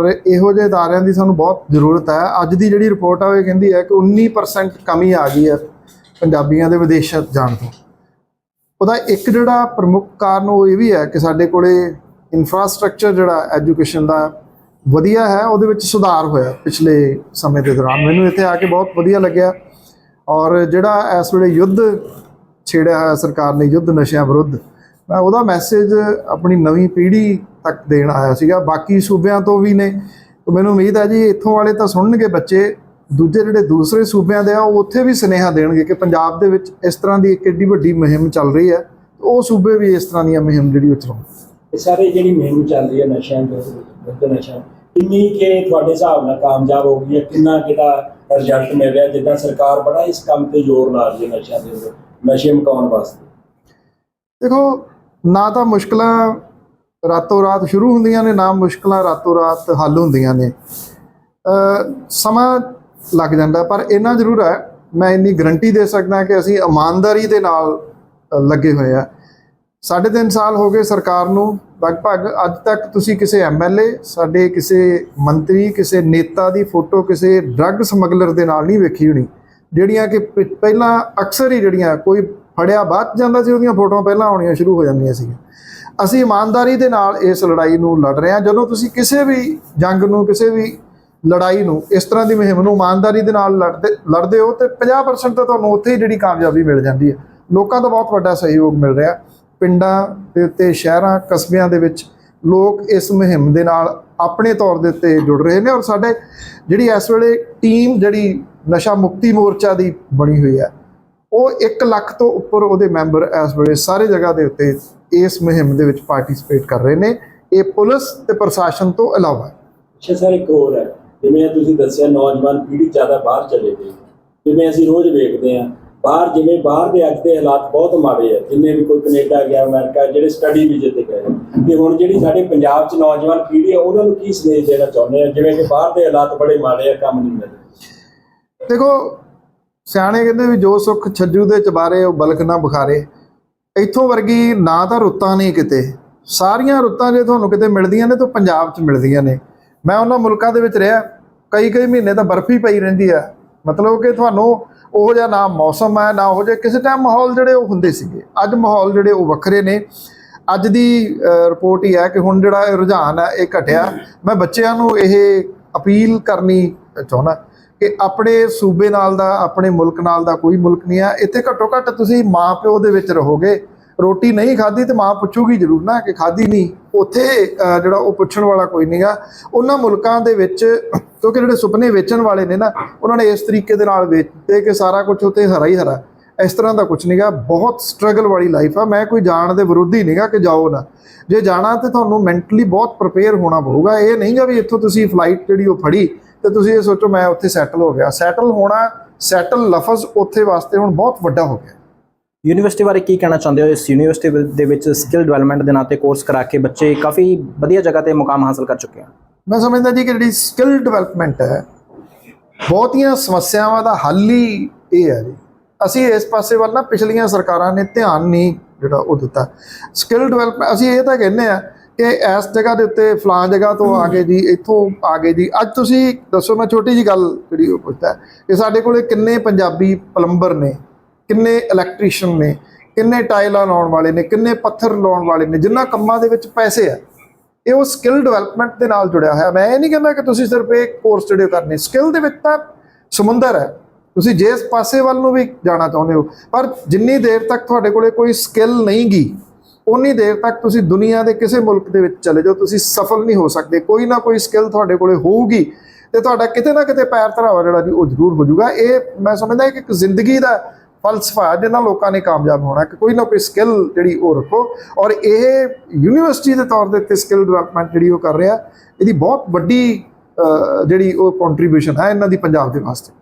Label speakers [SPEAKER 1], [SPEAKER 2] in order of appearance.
[SPEAKER 1] ਔਰ ਇਹੋ ਜਿਹੇ ਅਦਾਰਿਆਂ ਦੀ ਸਾਨੂੰ ਬਹੁਤ ਜ਼ਰੂਰਤ ਹੈ। ਅੱਜ ਦੀ ਜਿਹੜੀ ਰਿਪੋਰਟ ਆ ਉਹ ਇਹ ਕਹਿੰਦੀ ਹੈ ਕਿ 19% ਕਮੀ ਆ ਗਈ ਹੈ ਪੰਜਾਬੀਆਂ ਦੇ ਵਿਦੇਸ਼ਾਂ ਜਾਣ ਤੋਂ। ਉਹਦਾ ਇੱਕ ਜਿਹੜਾ ਪ੍ਰਮੁੱਖ ਕਾਰਨ ਉਹ ਇਹ ਵੀ ਹੈ ਕਿ ਸਾਡੇ ਕੋਲੇ ਇਨਫਰਾਸਟ੍ਰਕਚਰ ਜਿਹੜਾ ਐਜੂਕੇਸ਼ਨ ਦਾ ਵਧੀਆ ਹੈ, ਉਹਦੇ ਵਿੱਚ ਸੁਧਾਰ ਹੋਇਆ ਪਿਛਲੇ ਸਮੇਂ ਦੇ ਦੌਰਾਨ। ਮੈਨੂੰ ਇੱਥੇ ਆ ਕੇ ਬਹੁਤ ਵਧੀਆ ਲੱਗਿਆ। ਔਰ ਜਿਹੜਾ ਇਸ ਵੇਲੇ ਯੁੱਧ ਛੇੜਿਆ ਹੋਇਆ ਸਰਕਾਰ ਨੇ, ਯੁੱਧ ਨਸ਼ਿਆਂ ਵਿਰੁੱਧ, ਮੈਂ ਉਹਦਾ ਮੈਸੇਜ ਆਪਣੀ ਨਵੀਂ ਪੀੜ੍ਹੀ ਤੱਕ ਦੇਣ ਆਇਆ ਸੀਗਾ। ਬਾਕੀ ਸੂਬਿਆਂ ਤੋਂ ਵੀ ਨੇ। ਮੈਨੂੰ ਉਮੀਦ ਹੈ ਜੀ ਇੱਥੋਂ ਵਾਲੇ ਤਾਂ ਸੁਣਨਗੇ ਬੱਚੇ। ਦੂਜੇ ਜਿਹੜੇ ਦੂਸਰੇ ਸੂਬਿਆਂ ਦੇ ਆ ਉਹ ਉੱਥੇ ਵੀ ਸੁਨੇਹਾ ਦੇਣਗੇ ਕਿ ਪੰਜਾਬ ਦੇ ਵਿੱਚ ਇਸ ਤਰ੍ਹਾਂ ਦੀ ਇੱਕ ਏਡੀ ਵੱਡੀ ਮੁਹਿੰਮ ਚੱਲ ਰਹੀ ਹੈ। ਉਹ ਸੂਬੇ ਵੀ ਇਸ ਤਰ੍ਹਾਂ ਦੀਆਂ ਮੁਹਿੰਮ ਜਿਹੜੀ ਉਹ ਚਲਾਉਣ
[SPEAKER 2] ਇਹ ਸਾਰੇ ਜਿਹੜੀ ਮੁਹਿੰਮ ਚੱਲ ਰਹੀ ਹੈ ਨਸ਼ਿਆਂ ਦੇ ਵਿਰੁੱਧ ਨਸ਼ਿਆਂ ਕਿੰਨੀ ਕਿ ਤੁਹਾਡੇ ਹਿਸਾਬ ਨਾਲ ਕਾਮਯਾਬ ਹੋ ਗਈ ਹੈ? ਕਿੰਨਾ ਕਿਹਦਾ ਰਿਜ਼ਲਟ ਮਿਲ ਰਿਹਾ? ਜਿੱਦਾਂ ਸਰਕਾਰ ਬੜਾ ਇਸ ਕੰਮ ਤੇ ਜ਼ੋਰ ਲਾ ਰਹੀ ਹੈ ਨਸ਼ਿਆਂ ਦੇ ਨਸ਼ੇ ਮੁਕਾਉਣ ਵਾਸਤੇ।
[SPEAKER 1] ਦੇਖੋ ਨਾ ਤਾਂ ਮੁਸ਼ਕਲਾਂ ਰਾਤੋਂ ਰਾਤ ਸ਼ੁਰੂ ਹੁੰਦੀਆਂ ਨੇ ਨਾ ਮੁਸ਼ਕਲਾਂ ਰਾਤੋਂ ਰਾਤ ਹੱਲ ਹੁੰਦੀਆਂ ਨੇ। ਸਮਾਂ ਲੱਗ ਜਾਂਦਾ, ਪਰ ਇੰਨਾ ਜ਼ਰੂਰ ਹੈ, ਮੈਂ ਇੰਨੀ ਗਰੰਟੀ ਦੇ ਸਕਦਾ ਕਿ ਅਸੀਂ ਇਮਾਨਦਾਰੀ ਦੇ ਨਾਲ ਲੱਗੇ ਹੋਏ ਆ ਸਾਢੇ ਤਿੰਨ ਸਾਲ ਹੋ ਗਏ ਸਰਕਾਰ ਨੂੰ, ਲਗਭਗ ਅੱਜ ਤੱਕ ਤੁਸੀਂ ਕਿਸੇ ਐਮਐਲਏ ਸਾਡੇ ਕਿਸੇ ਮੰਤਰੀ, ਕਿਸੇ ਨੇਤਾ ਦੀ ਫੋਟੋ, ਕਿਸੇ ਡਰੱਗ ਸਮਗਲਰ ਦੇ ਨਾਲ ਨਹੀਂ ਵੇਖੀ ਹੋਣੀ। ਜਿਹੜੀਆਂ ਕਿ ਪਹਿਲਾਂ ਅਕਸਰ ਹੀ ਜਿਹੜੀਆਂ ਕੋਈ ਫੜਿਆ ਬਾਅਦ ਜਾਂਦਾ ਸੀ, ਉਹਦੀਆਂ ਫੋਟੋਆਂ ਪਹਿਲਾਂ ਆਉਣੀਆਂ ਸ਼ੁਰੂ ਹੋ ਜਾਂਦੀਆਂ ਸੀ। ਅਸੀਂ ਇਮਾਨਦਾਰੀ ਦੇ ਨਾਲ ਇਸ ਲੜਾਈ ਨੂੰ ਲੜ ਰਹੇ ਹਾਂ। ਜਦੋਂ ਤੁਸੀਂ ਕਿਸੇ ਵੀ ਜੰਗ ਨੂੰ, ਕਿਸੇ ਵੀ ਲੜਾਈ ਨੂੰ ਇਸ ਤਰ੍ਹਾਂ ਦੀ ਮੁਹਿੰਮ ਨੂੰ ਇਮਾਨਦਾਰੀ ਦੇ ਨਾਲ ਲੜਦੇ ਲੜਦੇ ਹੋ ਤੇ 50% ਤਾਂ ਤੁਹਾਨੂੰ ਉੱਥੇ ਹੀ ਜਿਹੜੀ ਕਾਮਯਾਬੀ ਮਿਲ ਜਾਂਦੀ ਹੈ। ਲੋਕਾਂ ਦਾ ਬਹੁਤ ਵੱਡਾ ਸਹਿਯੋਗ ਮਿਲ ਰਿਹਾ। ਪਿੰਡਾਂ ਦੇ ਉੱਤੇ, ਸ਼ਹਿਰਾਂ, ਕਸਬਿਆਂ ਦੇ ਵਿੱਚ ਲੋਕ ਇਸ ਮੁਹਿੰਮ ਦੇ ਨਾਲ ਆਪਣੇ ਤੌਰ ਦੇ ਉੱਤੇ ਜੁੜ ਰਹੇ ਨੇ ਔਰ ਸਾਡੇ ਜਿਹੜੀ ਇਸ ਵੇਲੇ ਟੀਮ, ਜਿਹੜੀ ਨਸ਼ਾ ਮੁਕਤੀ ਮੋਰਚਾ ਦੀ ਬਣੀ ਹੋਈ ਹੈ ਉਹ 1 ਲੱਖ ਤੋਂ ਉੱਪਰ ਉਹਦੇ ਮੈਂਬਰ ਇਸ ਵੇਲੇ ਸਾਰੇ ਜਗ੍ਹਾ ਦੇ ਉੱਤੇ ਇਸ ਮੁਹਿੰਮ ਦੇ ਵਿੱਚ ਪਾਰਟਿਸਿਪੇਟ ਕਰ ਰਹੇ ਨੇ। ਇਹ ਪੁਲਿਸ ਤੇ ਪ੍ਰਸ਼ਾਸਨ ਤੋਂ ਇਲਾਵਾ।
[SPEAKER 2] ਅੱਛਾ ਸਰ ਇੱਕ ਹੋਰ ਹੈ। ਜਿਵੇਂ ਤੁਸੀਂ ਦੱਸਿਆ ਨੌਜਵਾਨ ਪੀੜ੍ਹੀ ਜ਼ਿਆਦਾ ਬਾਹਰ ਚਲੇ ਗਈ। ਜਿਵੇਂ ਅਸੀਂ ਰੋਜ਼ ਵੇਖਦੇ ਹਾਂ ਬਾਹਰ ਜਿਵੇਂ ਬਾਹਰ ਦੇ ਅੱਜ ਦੇ ਹਾਲਾਤ ਬਹੁਤ ਮਾੜੇ ਆ। ਜਿੰਨੇ ਵੀ ਕੋਈ ਕੈਨੇਡਾ ਗਿਆ ਅਮਰੀਕਾ ਜਿਹੜੇ ਸਟੱਡੀ ਵੀਜ਼ੇ ਤੇ ਗਏ। ਤੇ ਹੁਣ ਜਿਹੜੀ ਸਾਡੇ ਪੰਜਾਬ 'ਚ ਨੌਜਵਾਨ ਪੀੜ੍ਹੀ ਆ ਉਹਨਾਂ ਨੂੰ ਕੀ ਸੰਦੇਸ਼ ਦੇਣਾ ਚਾਹੁੰਦੇ ਆ? ਜਿਵੇਂ ਕਿ ਬਾਹਰ ਦੇ ਹਾਲਾਤ ਬੜੇ ਮਾੜੇ ਆ ਕੰਮ ਨਹੀਂ ਮਿਲ ਰਿਹਾ।
[SPEAKER 1] ਦੇਖੋ ਸਿਆਣੇ ਕਹਿੰਦੇ ਵੀ ਜੋ ਸੁੱਖ ਛੱਜੂ ਦੇ ਚਬਾਰੇ, ਉਹ ਬਲਕ ਨਾ ਬੁਖਾਰੇ। ਇੱਥੋਂ ਵਰਗੀ ਨਾ ਤਾਂ ਰੁੱਤਾਂ ਨਹੀਂ ਕਿਤੇ। ਸਾਰੀਆਂ ਰੁੱਤਾਂ ਜੇ ਤੁਹਾਨੂੰ ਕਿਤੇ ਮਿਲਦੀਆਂ ਨੇ ਤਾਂ ਪੰਜਾਬ 'ਚ ਮਿਲਦੀਆਂ ਨੇ। ਮੈਂ ਉਹਨਾਂ ਮੁਲਕਾਂ ਦੇ ਵਿੱਚ ਰਿਹਾ, ਕਈ ਕਈ ਮਹੀਨੇ ਤਾਂ ਬਰਫ਼ ਹੀ ਪਈ ਰਹਿੰਦੀ ਆ। ਮਤਲਬ ਕਿ ਤੁਹਾਨੂੰ ਉਹ ਜਿਹਾ ਨਾ ਮੌਸਮ ਹੈ ਨਾ ਉਹ ਜਿਹੇ, ਕਿਸੇ ਟਾਈਮ ਮਾਹੌਲ ਜਿਹੜੇ ਉਹ ਹੁੰਦੇ ਸੀਗੇ। ਅੱਜ ਮਾਹੌਲ ਜਿਹੜੇ ਉਹ ਵੱਖਰੇ ਨੇ। ਅੱਜ ਦੀ ਰਿਪੋਰਟ ਹੀ ਹੈ ਕਿ ਹੁਣ ਜਿਹੜਾ ਇਹ ਰੁਝਾਨ ਹੈ ਇਹ ਘਟਿਆ। ਮੈਂ ਬੱਚਿਆਂ ਨੂੰ ਇਹ ਅਪੀਲ ਕਰਨੀ ਚਾਹੁੰਦਾ। ਕਿ ਆਪਣੇ ਸੂਬੇ ਨਾਲ ਦਾ, ਆਪਣੇ ਮੁਲਕ ਨਾਲ ਦਾ ਕੋਈ ਮੁਲਕ ਨਹੀਂ ਆ। ਇੱਥੇ ਘੱਟੋ ਘੱਟ ਤੁਸੀਂ ਮਾਂ ਪਿਓ ਦੇ ਵਿੱਚ ਰਹੋਗੇ। ਰੋਟੀ ਨਹੀਂ ਖਾਧੀ ਤੇ ਮਾਂ ਪੁੱਛੂਗੀ ਜ਼ਰੂਰ ਨਾ ਕਿ ਖਾਧੀ ਨਹੀਂ। ਉੱਥੇ ਜਿਹੜਾ ਉਹ ਪੁੱਛਣ ਵਾਲਾ ਕੋਈ ਨਹੀਂਗਾ ਉਹਨਾਂ ਮੁਲਕਾਂ ਦੇ ਵਿੱਚ, ਕਿਉਂਕਿ ਜਿਹੜੇ ਸੁਪਨੇ ਵੇਚਣ ਵਾਲੇ ਨੇ ਨਾ, ਉਹਨਾਂ ਨੇ ਇਸ ਤਰੀਕੇ ਦੇ ਨਾਲ ਵੇਚਦੇ ਕਿ ਸਾਰਾ ਕੁਝ ਉੱਥੇ ਹਰਾ ਹੀ ਹਰਾ। ਇਸ ਤਰ੍ਹਾਂ ਦਾ ਕੁਝ ਨਹੀਂਗਾ। ਬਹੁਤ ਸਟਰਗਲ ਵਾਲੀ ਲਾਈਫ ਆ। ਮੈਂ ਕੋਈ ਜਾਣ ਦੇ ਵਿਰੋਧੀ ਨਹੀਂਗਾ ਕਿ ਜਾਓ ਨਾ। ਜੇ ਜਾਣਾ ਤੇ ਤੁਹਾਨੂੰ ਮੈਂਟਲੀ ਬਹੁਤ ਪ੍ਰਪੇਅਰ ਹੋਣਾ ਪਊਗਾ। ਇਹ ਨਹੀਂਗਾ ਵੀ ਇੱਥੋਂ ਤੁਸੀਂ ਫਲਾਈਟ ਜਿਹੜੀ ਉਹ ਫੜੀ ਤੇ ਤੁਸੀਂ ਇਹ ਸੋਚੋ ਮੈਂ ਉੱਥੇ ਸੈਟਲ ਹੋ ਗਿਆ। ਸੈਟਲ ਹੋਣਾ ਸੈਟਲ ਲਫ਼ਜ਼ ਉੱਥੇ ਵਾਸਤੇ ਹੁਣ ਬਹੁਤ ਵੱਡਾ ਹੋ ਗਿਆ।
[SPEAKER 3] ਯੂਨੀਵਰਸਿਟੀ ਬਾਰੇ ਕੀ ਕਹਿਣਾ ਚਾਹੁੰਦੇ ਹੋ? ਇਸ ਯੂਨੀਵਰਸਿਟੀ ਦੇ ਵਿੱਚ ਸਕਿੱਲ ਡਿਵੈਲਪਮੈਂਟ ਦੇ ਨਾਂ ਤੇ ਕੋਰਸ ਕਰਾ ਕੇ ਬੱਚੇ ਕਾਫੀ ਵਧੀਆ ਜਗ੍ਹਾ ਤੇ ਮੁਕਾਮ ਹਾਸਲ ਕਰ ਚੁੱਕੇ ਹਨ।
[SPEAKER 1] ਮੈਂ ਸਮਝਦਾ ਜੀ ਕਿ ਜਿਹੜੀ ਸਕਿੱਲ ਡਿਵੈਲਪਮੈਂਟ ਹੈ ਬਹੁਤੀਆਂ ਸਮੱਸਿਆਵਾਂ ਦਾ ਹੱਲ ਹੀ ਇਹ ਹੈ ਜੀ। ਅਸੀਂ ਇਸ ਪਾਸੇ ਵੱਲ ਨਾ ਪਿਛਲੀਆਂ ਸਰਕਾਰਾਂ ਨੇ ਧਿਆਨ ਨਹੀਂ ਜਿਹੜਾ ਉਹ ਦਿੱਤਾ। ਸਕਿੱਲ ਡਿਵੈਲਪਮੈਂਟ ਅਸੀਂ ਇਹ ਤਾਂ ਕਹਿੰਦੇ ਆ ਕਿ ਇਸ ਜਗ੍ਹਾ ਦੇ ਉੱਤੇ ਫਲਾਂ ਜਗ੍ਹਾ ਤੋਂ ਆ ਗਏ ਜੀ, ਇੱਥੋਂ ਆ ਗਏ ਜੀ। ਅੱਜ ਤੁਸੀਂ ਦੱਸੋ, ਮੈਂ ਛੋਟੀ ਜੀ ਗੱਲ ਜਿਹੜੀ ਉਹ ਪੁੱਛਦਾ। ਕਿ ਸਾਡੇ ਕੋਲੇ ਕਿੰਨੇ ਪੰਜਾਬੀ ਪਲੰਬਰ ਨੇ, ਕਿੰਨੇ ਇਲੈਕਟ੍ਰੀਸ਼ੀਅਨ ਨੇ, ਕਿੰਨੇ ਟਾਈਲਾਂ ਲਾਉਣ ਵਾਲੇ ਨੇ, ਕਿੰਨੇ ਪੱਥਰ ਲਾਉਣ ਵਾਲੇ ਨੇ ਜਿਨ੍ਹਾਂ ਕੰਮਾਂ ਦੇ ਵਿੱਚ ਪੈਸੇ ਆ। ਇਹ ਉਹ ਸਕਿੱਲ ਡਿਵੈਲਪਮੈਂਟ ਦੇ ਨਾਲ ਜੁੜਿਆ ਹੋਇਆ। ਮੈਂ ਇਹ ਨਹੀਂ ਕਹਿੰਦਾ ਕਿ ਤੁਸੀਂ ਸਿਰਫ ਇਹ ਕੋਰਸ ਜਿਹੜੇ ਕਰਨੇ ਸਕਿੱਲ ਦੇ ਵਿੱਚ ਤਾਂ ਸਮੁੰਦਰ ਹੈ। ਤੁਸੀਂ ਜਿਸ ਪਾਸੇ ਵੱਲ ਨੂੰ ਵੀ ਜਾਣਾ ਚਾਹੁੰਦੇ ਹੋ, ਪਰ ਜਿੰਨੀ ਦੇਰ ਤੱਕ ਤੁਹਾਡੇ ਕੋਲੇ ਕੋਈ ਸਕਿੱਲ ਨਹੀਂ ਗੀ ਉਨੀ ਦੇਰ ਤੱਕ ਤੁਸੀਂ ਦੁਨੀਆ ਦੇ ਕਿਸੇ ਮੁਲਕ ਦੇ ਵਿੱਚ ਚਲੇ ਜਾਓ, ਤੁਸੀਂ ਸਫਲ ਨਹੀਂ ਹੋ ਸਕਦੇ, ਕੋਈ ਨਾ ਕੋਈ ਸਕਿੱਲ ਤੁਹਾਡੇ ਕੋਲੇ ਹੋਊਗੀ ਤੇ ਤੁਹਾਡਾ ਕਿਤੇ ਨਾ ਕਿਤੇ ਪੈਰ ਧਰਾਵਾ ਜਿਹੜਾ ਜੀ ਉਹ ਜ਼ਰੂਰ ਹੋ ਜਾਊਗਾ। ਇਹ ਮੈਂ ਸਮਝਦਾ ਕਿ ਇੱਕ ਜ਼ਿੰਦਗੀ ਦਾ ਫਲਸਫਾ ਜਿਹਨਾਂ ਲੋਕਾਂ ਨੇ ਕਾਮਯਾਬ ਹੋਣਾ ਕਿ ਕੋਈ ਨਾ ਕੋਈ ਸਕਿੱਲ ਜਿਹੜੀ ਉਹ ਰੱਖੋ। ਔਰ ਇਹ ਯੂਨੀਵਰਸਿਟੀ ਦੇ ਤੌਰ ਦੇ ਉੱਤੇ ਸਕਿੱਲ ਡਿਵੈਲਪਮੈਂਟ ਜਿਹੜੀ ਉਹ ਕਰ ਰਿਹਾ, ਇਹਦੀ ਬਹੁਤ ਵੱਡੀ ਜਿਹੜੀ ਉਹ ਕੰਟਰੀਬਿਊਸ਼ਨ ਹੈ ਇਹਨਾਂ ਦੀ ਪੰਜਾਬ ਦੇ ਵਾਸਤੇ।